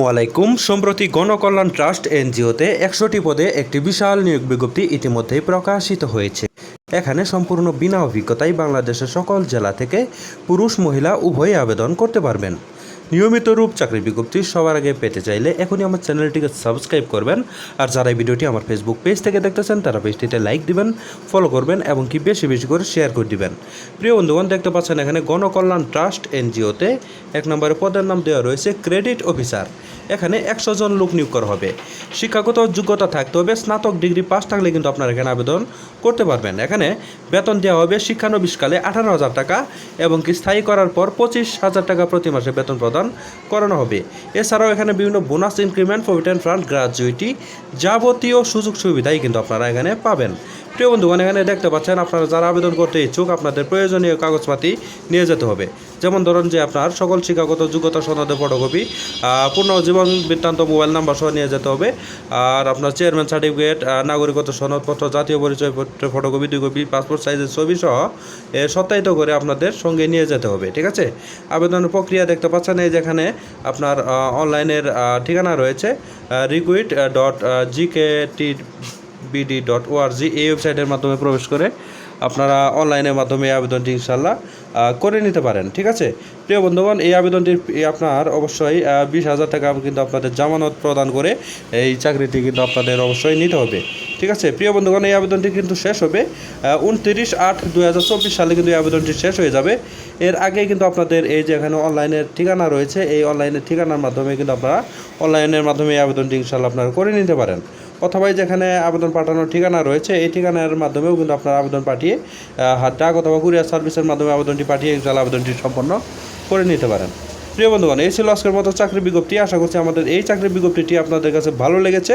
ওয়ালাইকুম সম্প্রতি গণকল্যাণ ট্রাস্ট এনজিওতে একশোটি পদে একটি বিশাল নিয়োগ বিজ্ঞপ্তি ইতিমধ্যেই প্রকাশিত হয়েছে। এখানে সম্পূর্ণ বিনা অভিজ্ঞতায় বাংলাদেশের সকল জেলা থেকে পুরুষ মহিলা উভয়ই আবেদন করতে পারবেন। নিয়মিত রূপ চাকরি বিজ্ঞপ্তি সবার আগে পেতে চাইলে এখনই আমার চ্যানেলটিকে সাবস্ক্রাইব করবেন। আর যারা এই ভিডিওটি আমার ফেসবুক পেজ থেকে দেখতেছেন, তারা পেজটিতে লাইক দিবেন ফলো করবেন এবং কি বেশি বেশি করে শেয়ার করে দিবেন। প্রিয় বন্ধুগণ, দেখতে পাচ্ছেন এখানে গণকল্যাণ ট্রাস্ট এনজিওতে এক নম্বরে পদের নাম দেওয়া রয়েছে ক্রেডিট অফিসার। এখানে একশো জন লোক নিয়োগ করা হবে। শিক্ষাগত যোগ্যতা থাকতে হবে, স্নাতক ডিগ্রি পাস থাকলে কিন্তু আপনারা এখানে আবেদন করতে পারবেন। এখানে বেতন দেওয়া হবে শিক্ষানবিশকালে আঠারো হাজার টাকা এবং কি স্থায়ী করার পর পঁচিশ হাজার টাকা প্রতি মাসে বেতন প্রদান করানো হবে। এছাড়াও এখানে বিভিন্ন bonus increment provident fund gratuity যাবতীয় সুযোগ সুবিধাই কিন্তু আপনারা এখানে পাবেন। প্রিয় বন্ধুগণ, এখানে দেখতে পাচ্ছেন আপনারা যারা আবেদন করতে ইচ্ছুক, আপনাদের প্রয়োজনীয় কাগজপাতি নিয়ে যেতে হবে। যেমন ধরুন যে আপনার সকল শিক্ষাগত যোগ্যতা সনদের ফটোকপি পূর্ণ জীবন বৃত্তান্ত মোবাইল নাম্বার সহ নিয়ে যেতে হবে। আর আপনার চেয়ারম্যান সার্টিফিকেট নাগরিকত্ব সনদপত্র, জাতীয় পরিচয় পত্রের ফটোকপি, দুই কপি পাসপোর্ট সাইজের ছবি সহ সত্যায়িত করে আপনাদের সঙ্গে নিয়ে যেতে হবে, ঠিক আছে? আবেদনের প্রক্রিয়া দেখতে পাচ্ছেন, এই যেখানে আপনার অনলাইনের ঠিকানা রয়েছে recruit dot G K T B D dot O R G এই ওয়েবসাইটের মাধ্যমে প্রবেশ করে আপনারা অনলাইনের মাধ্যমে এই আবেদনটি ইনশাল্লাহ করে নিতে পারেন, ঠিক আছে? প্রিয় বন্ধুগণ, এই আবেদনটি আপনার অবশ্যই বিশ হাজার টাকা কিন্তু আপনাদের জামানত প্রদান করে এই চাকরিটি কিন্তু আপনাদের অবশ্যই নিতে হবে, ঠিক আছে? প্রিয় বন্ধুগণ, এই আবেদনটি কিন্তু শেষ হবে উনত্রিশ আট চব্বিশ সালে কিন্তু এই আবেদনটি শেষ হয়ে যাবে। এর আগে কিন্তু আপনাদের এই যে এখানে অনলাইনের ঠিকানা রয়েছে, এই অনলাইনের ঠিকানার মাধ্যমে কিন্তু আপনারা অনলাইনের মাধ্যমে এই আবেদনটি ইনশাল্লাহ আপনারা করে নিতে পারেন। অথবা যেখানে আবেদন পাঠানোর ঠিকানা রয়েছে, এই ঠিকানার মাধ্যমেও কিন্তু আপনার আবেদন পাঠিয়ে ডাক অথবা কুরিয়ার সার্ভিসের মাধ্যমে আবেদনটি পাঠিয়ে ইনশাল্লাহ আবেদনটি সম্পন্ন করে নিতে পারেন। প্রিয় বন্ধুগণ, এই ছিল আজকের মতো চাকরি বিজ্ঞপ্তি। আশা করছি আমাদের এই চাকরি বিজ্ঞপ্তিটি আপনাদের কাছে ভালো লেগেছে।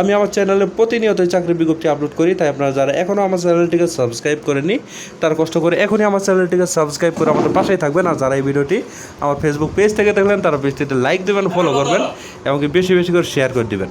আমি আমার চ্যানেলে প্রতিনিয়ত চাকরি বিজ্ঞপ্তি আপলোড করি, তাই আপনারা যারা এখনও আমার চ্যানেলটিকে সাবস্ক্রাইব করেনি তার কষ্ট করে এখনই আমার চ্যানেলটিকে সাবস্ক্রাইব করে আমাদের পাশেই থাকবেন। আর যারা এই ভিডিওটি আমার ফেসবুক পেজ থেকে দেখলেন, তারা পেজটিতে লাইক দেবেন ফলো করবেন এমনকি বেশি বেশি করে শেয়ার করে দিবেন।